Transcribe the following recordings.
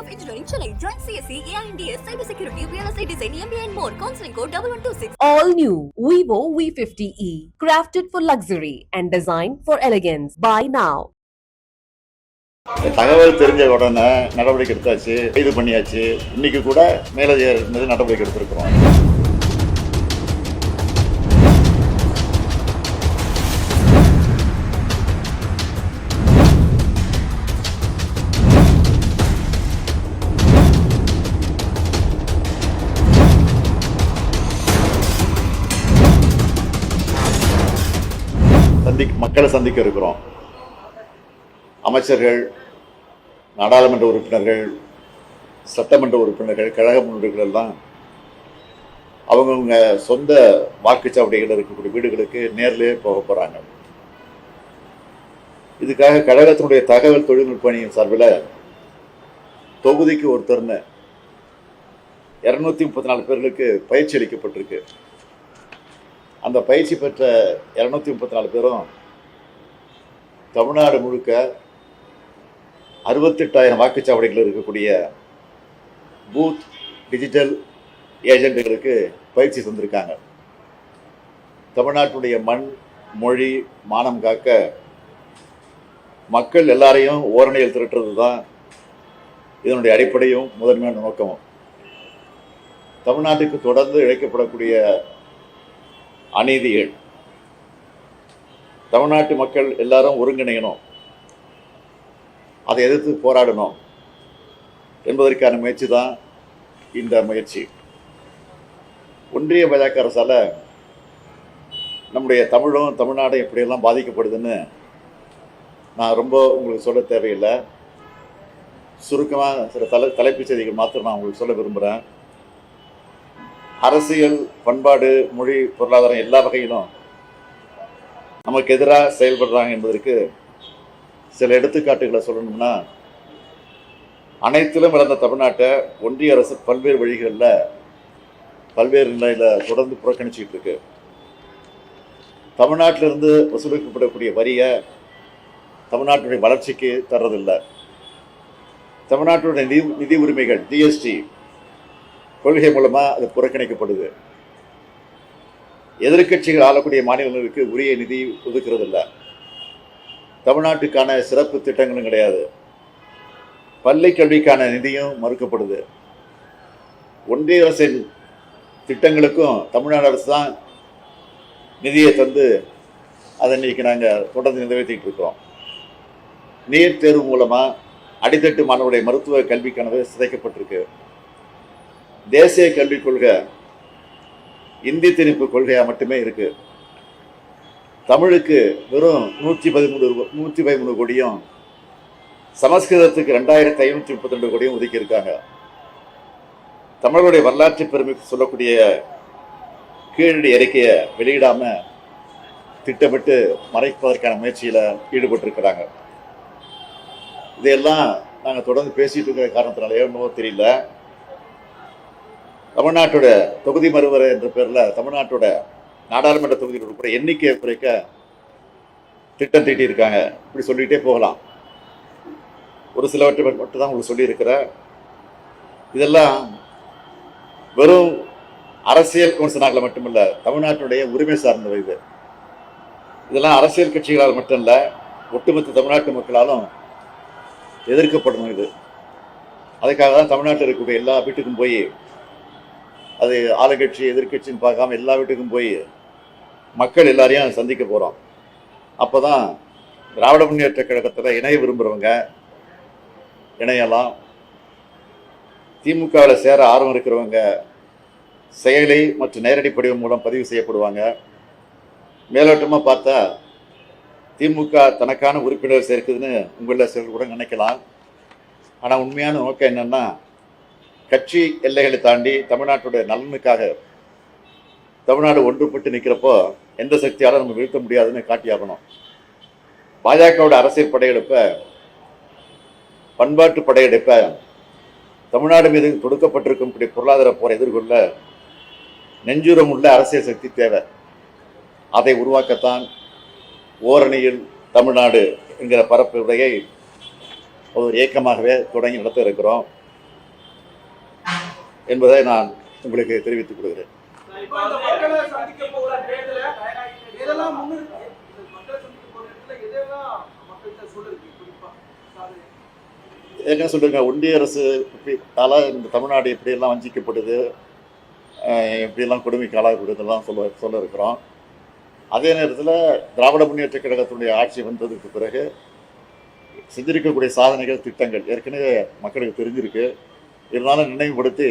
of Engineering, Chennai. Join CSE, AINDS, Cybersecurity, Real Estate Design, MBA and more. Counseling code 1126. All new Vivo V50e, crafted for luxury and designed for elegance. Buy now. தகவல் தெரிஞ்ச உடனே நடவடிக்கை எடுத்தாச்சு கைது பண்ணியாச்சு இன்னைக்கு கூட மேலதிகாரி நடவடிக்கை எடுத்திருக்கிறோம் மக்களை சந்திக்க இருக்கிறோம். அமைச்சர்கள் நாடாளுமன்ற உறுப்பினர்கள் சட்டமன்ற உறுப்பினர்கள் கழக முன்னோடிகள் எல்லாம் அவங்கவுங்க சொந்த வாக்குச்சாவடிகள் இருக்கக்கூடிய வீடுகளுக்கு நேரிலே போக போகிறாங்க இதுக்காக கழகத்தினுடைய தகவல் தொழில்நுட்ப அணியின் சார்பில் தொகுதிக்கு ஒருத்தர்னு இரநூத்தி முப்பத்தி நாலு பேர்களுக்கு பயிற்சி அளிக்கப்பட்டிருக்கு. அந்த பயிற்சி பெற்ற இரநூத்தி முப்பத்தி நாலு பேரும் தமிழ்நாடு முழுக்க அறுபத்தெட்டாயிரம் வாக்குச்சாவடிகள் இருக்கக்கூடிய பூத் டிஜிட்டல் ஏஜென்ட்டுகளுக்கு பயிற்சி தந்திருக்காங்க. தமிழ்நாட்டுடைய மண் மொழி மானம் காக்க மக்கள் எல்லாரையும் ஓரணியில் திரட்டுறது தான் இதனுடைய அடிப்படையும் முதன்மையான நோக்கமும். தமிழ்நாட்டுக்கு தொடர்ந்து இழைக்கப்படக்கூடிய அநீதிகள் தமிழ்நாட்டு மக்கள் எல்லாரும் ஒருங்கிணையணும். அதை எதிர்த்து போராடணும் என்பதற்கான முயற்சி தான் இந்த முயற்சி. ஒன்றிய பாஜக அரசால் நம்முடைய தமிழும் தமிழ்நாடும் எப்படியெல்லாம் பாதிக்கப்படுதுன்னு நான் ரொம்ப உங்களுக்கு சொல்ல தேவையில்லை. சுருக்கமாக சில தலை தலைப்புச் செய்திகள் மாத்திரம் நான் உங்களுக்கு சொல்ல விரும்புகிறேன் அரசியல் பண்பாடு மொழி பொருளாதாரம் எல்லா வகையிலும் நமக்கு எதிராக செயல்படுறாங்க என்பதற்கு சில எடுத்துக்காட்டுகளை சொல்லணும்னா அனைத்திலும் இழந்த தமிழ்நாட்டை ஒன்றிய அரசு பல்வேறு வழிகளில் பல்வேறு நிலையில் தொடர்ந்து புறக்கணிச்சிக்கிட்டு இருக்கு. தமிழ்நாட்டிலிருந்து வசூலிக்கப்படக்கூடிய வரியை தமிழ்நாட்டுடைய வளர்ச்சிக்கு தர்றதில்லை. தமிழ்நாட்டுடைய நிதி நிதி உரிமைகள் ஜிஎஸ்டி கொள்கை மூலமாக அது புறக்கணிக்கப்படுது. எதிர்க்கட்சிகள் ஆளக்கூடிய மாநிலங்களுக்கு உரிய நிதி ஒதுக்கிறது இல்லை தமிழ்நாட்டுக்கான சிறப்பு திட்டங்களும் கிடையாது. பள்ளி கல்விக்கான நிதியும் மறுக்கப்படுது. ஒன்றிய அரசின் திட்டங்களுக்கும் தமிழ்நாடு அரசு தான் நிதியை தந்து அதை இன்னைக்கு நாங்கள் தொடர்ந்து நிறைவேற்றிட்டு இருக்கிறோம் நீட் தேர்வு மூலமாக அடித்தட்டு மாணவருடைய மருத்துவ கல்வி கனவு சிதைக்கப்பட்டிருக்கு. தேசிய கல்விக் கொள்கை இந்தி திணிப்பு கொள்கையாக மட்டுமே இருக்குது தமிழுக்கு வெறும் நூற்றி பதிமூணு நூற்றி பதிமூணு கோடியும் சமஸ்கிருதத்துக்கு ரெண்டாயிரத்தி ஐநூற்றி முப்பத்தி ரெண்டு கோடியும் ஒதுக்கி இருக்காங்க தமிழருடைய வரலாற்று பெருமைக்கு சொல்லக்கூடிய கீழடி அறிக்கையை வெளியிடாமல் திட்டமிட்டு மறைப்பதற்கான முயற்சியில் ஈடுபட்டிருக்கிறாங்க. இதையெல்லாம் நாங்கள் தொடர்ந்து பேசிகிட்டு இருக்கிற காரணத்தினாலேயோ என்னவோ தெரியல. தமிழ்நாட்டோட தொகுதி மறுவரை என்ற பேரில் தமிழ்நாட்டோட நாடாளுமன்ற தொகுதியில் கூட எண்ணிக்கையை குறைக்க திட்டம் தீட்டியிருக்காங்க. இப்படி சொல்லிகிட்டே போகலாம். ஒரு சிலவற்றை மட்டும் தான் உங்களுக்கு சொல்லியிருக்கிறேன். இதெல்லாம் வெறும் அரசியல் விமர்சனங்களை மட்டுமல்ல தமிழ்நாட்டுடைய உரிமை சார்ந்தவை இது. இதெல்லாம் அரசியல் கட்சிகளால் மட்டும் இல்லை ஒட்டுமொத்த தமிழ்நாட்டு மக்களாலும் எதிர்க்கப்படணும் இது. அதுக்காக தான் தமிழ்நாட்டில் இருக்கக்கூடிய எல்லா வீட்டுக்கும் போய் அது ஆளுங்கட்சி எதிர்கட்சின்னு பார்க்காம எல்லா வீட்டுக்கும் போய் மக்கள் எல்லாரையும் சந்திக்க போகிறோம் அப்போ தான் திராவிட முன்னேற்ற கழகத்தில் இணைய விரும்புகிறவங்க இணையலாம் திமுகவில் சேர ஆர்வம் இருக்கிறவங்க செயலி மற்றும் நேரடி படிவம் மூலம் பதிவு செய்யப்படுவாங்க. மேலோட்டமாக பார்த்தா திமுக தனக்கான உறுப்பினர் சேர்க்குதுன்னு உங்களில் சிலர் கூட நினைக்கலாம். ஆனால் உண்மையான நோக்கம் என்னன்னா கட்சி எல்லைகளை தாண்டி தமிழ்நாட்டுடைய நலனுக்காக தமிழ்நாடு ஒன்றுபட்டு நிற்கிறப்போ எந்த சக்தியாலும் நம்ம வீழ்த்த முடியாதுன்னு காட்டியாகணும். பாஜகவோட அரசியல் படையெடுப்பை பண்பாட்டு படையெடுப்பை தமிழ்நாடு மீது தொடுக்கப்பட்டிருக்கும் இப்படி பொருளாதார போரை எதிர்கொள்ள நெஞ்சுரம் உள்ள அரசியல் சக்தி தேவை. அதை உருவாக்கத்தான் ஓரணியில் தமிழ்நாடு என்கிற பரப்புரையை ஒரு இயக்கமாகவே தொடங்கி நடத்த இருக்கிறோம். என்பதை நான் உங்களுக்கு தெரிவித்துக் கொள்கிறேன். ஏற்கனவே சொல்லிருங்க ஒன்றிய அரசு இப்படியால இந்த தமிழ்நாடு எப்படியெல்லாம் வஞ்சிக்கப்படுது எப்படியெல்லாம் கொடுமைக்கு ஆளாகப்படுதெல்லாம் சொல்ல சொல்ல இருக்கிறோம். அதே நேரத்தில் திராவிட முன்னேற்ற கழகத்தினுடைய ஆட்சி வந்ததுக்கு பிறகு செஞ்சிருக்கக்கூடிய சாதனைகள் திட்டங்கள் ஏற்கனவே மக்களுக்கு தெரிஞ்சிருக்கு. இருந்தாலும் நினைவுபடுத்தி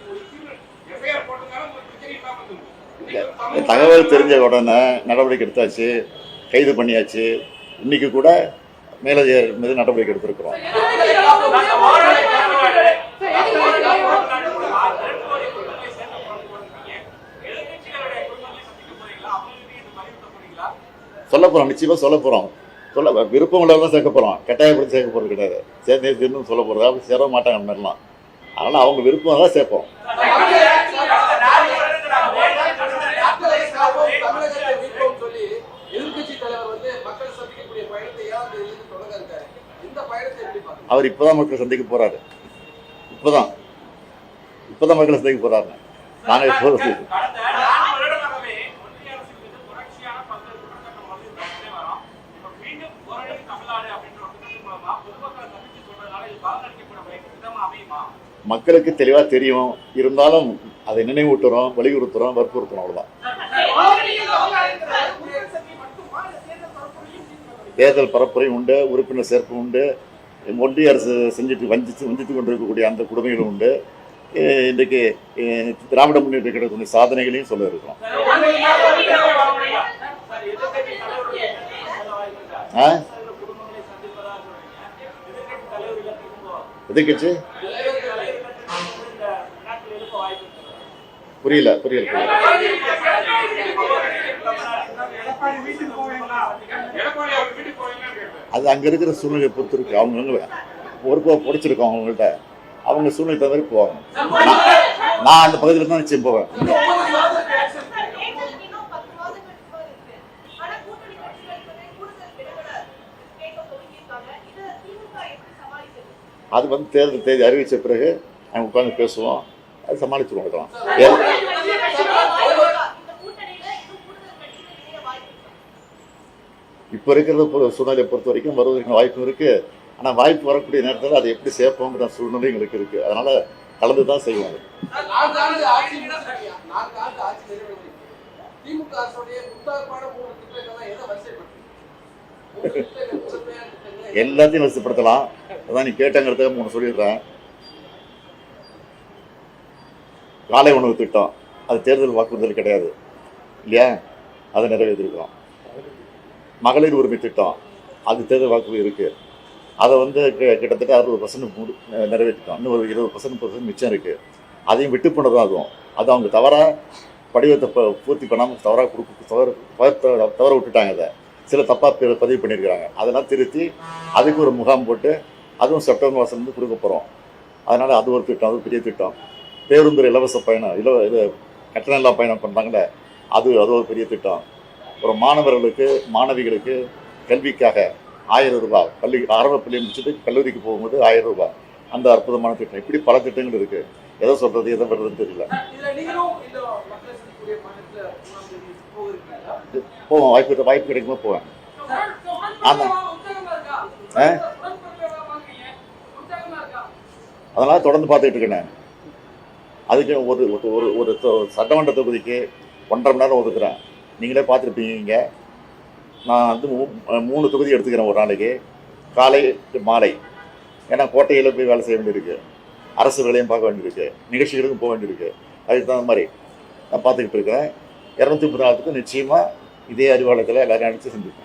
ஒரு சிறு எஃப்ஐஆர் போட்டதுனால உங்களுக்கு பிரச்சனை இல்லாம இருந்தது இன்னைக்கு ஒரு தமிழ் தகவல் தெரிஞ்ச உடனே நடவடிக்கை எடுத்தாச்சு கைது பண்ணியாச்சு இன்னைக்கு கூட மேலதிகாரி மீது நடவடிக்கை எடுத்திருக்கிறோம் சொல்ல போகிறோம் நிச்சயமா சொல்ல போகிறோம் சொல்ல விருப்பம் உள்ளவங்க சேர்க்க போகிறோம் கட்டாயப்படுத்தி சேர்க்க போகிறது கிடையாது. சேர்ந்தே சேர்ந்து சொல்ல போகிறது அப்படி சேர மாட்டாங்க அந்த மாதிரிலாம். அதனால அவங்க விருப்பம் தான் சேர்ப்போம். அவர் இப்பதான் மக்கள் சந்திக்க போறாரு. இப்போதான். இப்போதான் மக்களை சந்திக்க போறாரு நாங்கள் இப்போ கடந்த நான்கு வருடமாகவே ஒன்றிய அரசின் மீது தொடர்ச்சியான பல்வேறு குற்றச்சாட்டு வந்துட்டே வரோம். இப்ப மீண்டும் ஓரளவு தமிழ்நாடு அப்படின்ற ஒரு திட்டத்தின் மூலமா பொதுமக்களை சந்திச்சு சொல்றதுனால இது பலனளிக்கப்பட விதமா அமையுமா மக்களுக்கு தெளிவா தெரியும். இருந்தாலும் அதை நினைவூட்டுறோம் வலியுறுத்துறோம் வற்புறுத்துறோம் அவ்வளவுதான். தேர்தல் பரப்புரையும் உண்டு உறுப்பினர் சேர்ப்பு உண்டு ஒன்றிய அரசு செஞ்சுட்டு வஞ்சித்து வஞ்சித்து கொண்டிருக்கக்கூடிய அந்த கொடுமைகளும் உண்டு. இன்றைக்கு திராவிட முன்னேற்ற கழகத்தினுடைய சாதனைகளையும் சொல்ல இருக்கிறோம். ஆ? எதிர்கட்சி புரியல புரியல புரியல. அது அங்கே இருக்கிற சூழ்நிலையை பொறுத்து இருக்கு. அவங்க பொறுப்பாக பிடிச்சிருக்கோம் அவங்கள்ட்ட அவங்க சூழ்நிலை தவிர போவாங்க. நான் நான் அந்த பகுதியில் தான் நிச்சயம் போவேன். அது வந்து தேர்தல் தேதி அறிவித்த பிறகு அவங்க உட்காந்து பேசுவோம். அது சமாளிச்சுருவோம் இதெல்லாம் ஏ- இப்போ இருக்கிற சூழ்நிலையை பொறுத்த வரைக்கும் வருவதற்கு வாய்ப்பு இருக்கு. ஆனால் வாய்ப்பு வரக்கூடிய நேரத்தில் அதை எப்படி சேர்ப்போங்கிற சூழ்நிலை எங்களுக்கு இருக்கு. அதனால கலந்து தான் செய்வோம் அது. நான்கு ஆண்டு ஆட்சி முடிச்சிருக்கீங்க. நான்கு ஆண்டு ஆட்சி நிறைவேற்றிருக்கீங்க. திமுக அரசுடைய முத்தாய்ப்பான மூணு திட்டங்களை எதை வரிசைப்படுத்துறீங்க? மூணு திட்டங்கள், முதன்மையான திட்டங்களை எல்லாத்தையும் வரிசைப்படுத்தலாம் அதான் நீ கேட்டங்கிறதுக்கு மூணு சொல்லிடுறேன் காலை உணவு திட்டம் அது தேர்தல் வாக்குறுதல் கிடையாது. இல்லையா? அதை நிறைவேற்றிருக்கோம் மகளிர் உரிமை திட்டம் அது தேர்தல் வாக்குறுதி இருக்குது அதை வந்து கிட்டத்தட்ட அறுபது பர்சன்ட் முடி நிறைவேற்றிட்டோம். இன்னும் ஒரு இருபது பர்சன்ட் பர்சன்ட் மிச்சம் இருக்குது அதையும் விட்டு போனதும் அதுவும் அது அவங்க தவறாக படிவத்தை ப- பூர்த்தி பண்ணாமல் தவறாக கொடுக்க தவறு தவற தவற விட்டுட்டாங்க அதை. சில தப்பாக பதிவு பண்ணியிருக்கிறாங்க. அதெல்லாம் திருத்தி அதுக்கு ஒரு முகாம் போட்டு அதுவும் செப்டம்பர் மாதம் வந்து கொடுக்க போகிறோம் அதனால் அது ஒரு திட்டம் அது பெரிய திட்டம். பேருந்து இலவச பயணம் இலவ இது கட்டணம் இல்லா பயணம் பண்ணுறாங்களே அது அது ஒரு பெரிய திட்டம். ஒரு மாணவர்களுக்கு மாணவிகளுக்கு கல்விக்காக ஆயிரம் ரூபாய் பள்ளி ஆரம்ப பள்ளி முடிச்சுட்டு கல்லூரிக்கு போகும்போது ஆயிரம் ரூபாய். அந்த அற்புதமான திட்டம். இப்படி பல திட்டங்கள் இருக்குது எதை சொல்கிறது எதை வர்றதுன்னு தெரியல? போவேன் வாய்ப்பு வாய்ப்பு கிடைக்கும்போது போவேன். ஆமா. ஆ? அதனால தொடர்ந்து பார்த்துக்கிட்டு இருக்கேன் அதுக்கு ஒரு ஒரு- ஒரு ஒரு தொ- சட்டமன்ற தொகுதிக்கு ஒன்றரை மணி நேரம் ஒதுக்குறேன். நீங்களே பார்த்துருப்பீங்க இங்கே. நான் வந்து மூ- மூணு தொகுதி எடுத்துக்கிறேன் ஒரு நாளைக்கு. காலை மாலை. ஏன்னா கோட்டையில் போய் வேலை செய்ய வேண்டியிருக்கு. அரசு வேலையும் பார்க்க வேண்டியிருக்கு. நிகழ்ச்சிகளுக்கும் போக வேண்டியிருக்கு. அதுக்கு தகுந்த மாதிரி நான் பார்த்துக்கிட்டு இருக்கிறேன். இரநூத்தி முப்பது நாளுக்கு நிச்சயமாக இதே அறிவாளத்தில் எல்லாரையும் அனுப்பிச்சு செஞ்சுருக்கேன்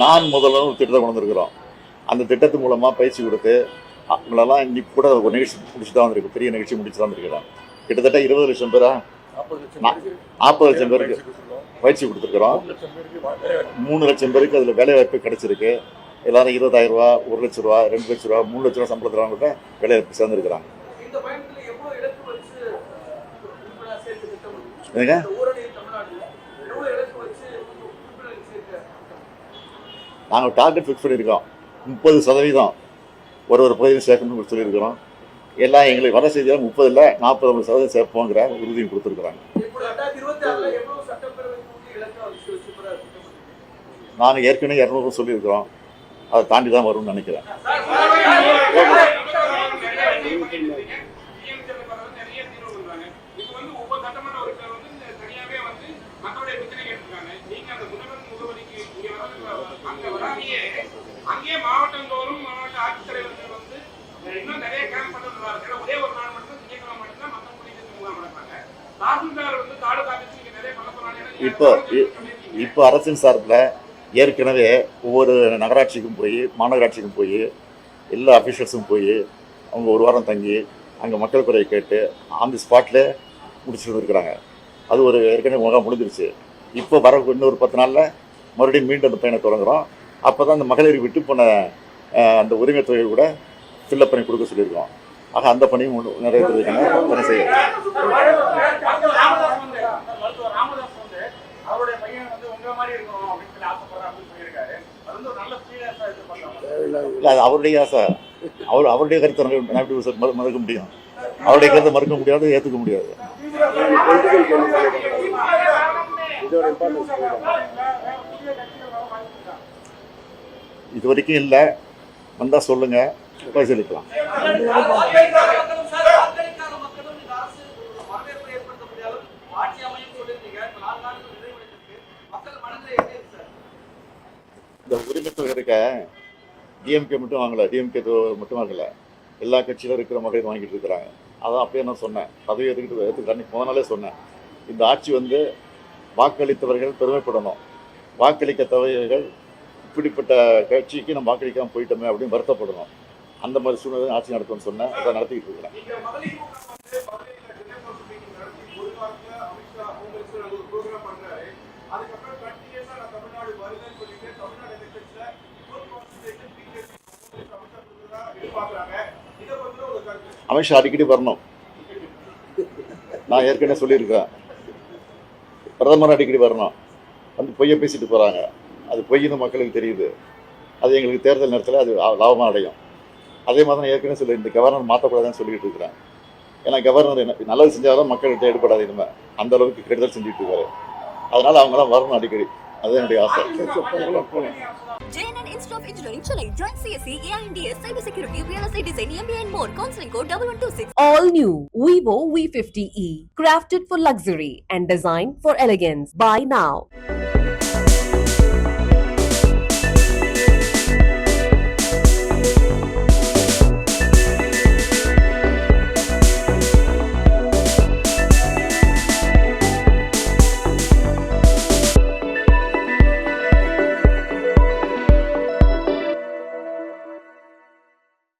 நான் முதல்ல ஒரு திட்டத்தை கொண்டு வந்திருக்கிறோம். அந்த திட்டத்து மூலமாக பயிற்சி கொடுத்து அவங்களெல்லாம் இன்னைக்கு கூட ஒரு நிகழ்ச்சி முடிச்சு தான் வந்திருக்கு பெரிய நிகழ்ச்சி முடிச்சு தான் வந்திருக்கிறோம். கிட்டத்தட்ட இருபது லட்சம் பேரா? நாற்பது லட்சம் பேருக்கு. பயிற்சி கொடுத்துருக்குறோம். மூணு லட்சம் பேருக்கு அதில் வேலை வாய்ப்பு எல்லாரும் இருபதாயிரம் ரூபா ஒரு லட்ச ரூபா ரெண்டு லட்ச ரூபா மூணு லட்ச ரூபா சம்பளத்தில் கூட வேலை வாய்ப்பு சேர்ந்துருக்குறாங்க. என்னங்க? நாங்கள் டார்கெட் ஃபிக்ஸ் பண்ணியிருக்கோம். முப்பது சதவீதம் ஒரு ஒரு பகுதியில் சேர்க்கணும்னு சொல்லியிருக்கிறோம். எல்லாம் எங்களுக்கு வர செய்தியாக முப்பதில் நாற்பது சதவீதம் சேர்ப்போங்கிற உறுதியும் கொடுத்துருக்குறாங்க. நாங்கள் ஏற்கனவே இரநூறு சொல்லியிருக்கிறோம். அதை தாண்டி தான் வரும்னு நினைக்கிறேன். இப்போ இப்போ அரசின் சார்பில் ஏற்கனவே ஒவ்வொரு நகராட்சிக்கும் போய் மாநகராட்சிக்கும் போய் எல்லா அஃபிஷியல்ஸும் போய் அவங்க ஒரு வாரம் தங்கி அங்கே மக்கள் குறையை கேட்டு ஆன் தி ஸ்பாட்டில் முடிச்சுட்டு இருக்கிறாங்க அது ஒரு ஏற்கனவே முகம் முடிஞ்சிருச்சு. இப்போ வர இன்னொரு பத்து நாளில் மறுபடியும் மீண்டும் அந்த பயணம் தொடங்குறோம். அப்போ தான் அந்த மகளிர் விட்டு போன அந்த உரிமை தொகை கூட ஃபில்லப் பண்ணி கொடுக்க சொல்லியிருக்கோம். ஆக அந்த பணியும் நிறைய நிறைவேற்றுறதுக்கான பணி செய்யும் ராமதாஸ் வந்து மருத்துவர் ராமதாஸ் வந்து அவருடைய பையன் வந்து உங்க மாதிரி இருக்கணும் அப்படின்னு சொல்லி ஆசைப்படுறேன் அப்படின்னு சொல்லியிருக்காரு அது வந்து ஒரு நல்ல சீரியஸா இது பண்றாங்க இல்லை அது அவருடைய சார் அவர் அவருடைய கருத்தை நாட்டு மறுக்க முடியும். அவருடைய கருத்தை மறுக்க முடியாது ஏற்றுக்க முடியாது. இது வரைக்கும் இல்லை வந்தால் சொல்லுங்கள் பரிசீலிக்கலாம் இந்த உரிமை இருக்க? டிஎம்கே மட்டும் வாங்கலை டிஎம்கே மட்டும் வாங்கல. எல்லா கட்சியிலும் இருக்கிற மகளிர் வாங்கிட்டு இருக்கிறாங்க. அதான் அப்பயே நான் சொன்னேன். பதவி எடுத்துக்கிட்டு எடுத்துக்கிட்டு அன்னைக்கு நாளே சொன்னேன். இந்த ஆட்சி வந்து வாக்களித்தவர்கள் பெருமைப்படணும். வாக்களிக்க தவறியவர்கள் இப்படிப்பட்ட கட்சிக்கு நம்ம வாக்களிக்காமல் போயிட்டோமே அப்படின்னு வருத்தப்படணும். அந்த மாதிரி சூழ்நிலை ஆட்சி நடத்தணும்னு சொன்னேன். அதை நடத்திக்கிட்டு இருக்கிறேன் நீங்க மகளிர் முகாம் வந்து மகளிர்ல டின்னர் கவுன்சில் மீட்டிங் நடத்தி ஒரு வாரத்துல அமித்ஷா ஹோம் மினிஸ்டர் அங்க ஒரு ப்ரோக்ராம் பண்றாரு அதுக்கப்புறம் கண்டினியூஸா நான் தமிழ்நாடு வருவேன்னு சொல்லிட்டு தமிழ்நாடு எலெக்ஷன்ஸ்ல ஃபுல் கான்சன்ட்ரேஷன் பிஜேபி அமித்ஷா கொடுத்ததா எதிர்பார்க்கறாங்க இதை பத்தி ஒரு கருத்து அமித்ஷா அடிக்கடி வரணும். நான் ஏற்கனவே சொல்லியிருக்கேன். பிரதமர் அடிக்கடி வரணும். வந்து பொய்யை பேசிட்டு போகிறாங்க அது பொய்ன்னு மக்களுக்கு தெரியுது. அது எங்களுக்கு தேர்தல் நேரத்தில் அது லாபமாக அடையும். அதே மாதிரி நான் ஏற்கனவே சொல்லி இந்த கவர்னர் மாற்றக்கூடாதுன்னு சொல்லிட்டு இருக்கிறேன். ஏன்னா கவர்னர் என்ன நல்லது செஞ்சாலும் மக்கள்கிட்ட எடுபடாது இனிமேல் அந்த அளவுக்கு கெடுதல் செஞ்சுட்டு இருக்காரு. அதனால அவங்களாம் வரணும் அடிக்கடி. அது என்னுடைய ஆசை JNN Institute of Engineering, Chennai. Join CSE, AINDS, Cybersecurity, Real Estate Design, MBA and more. Counseling code 1126. All new Vivo V50e, crafted for luxury and designed for elegance. Buy now.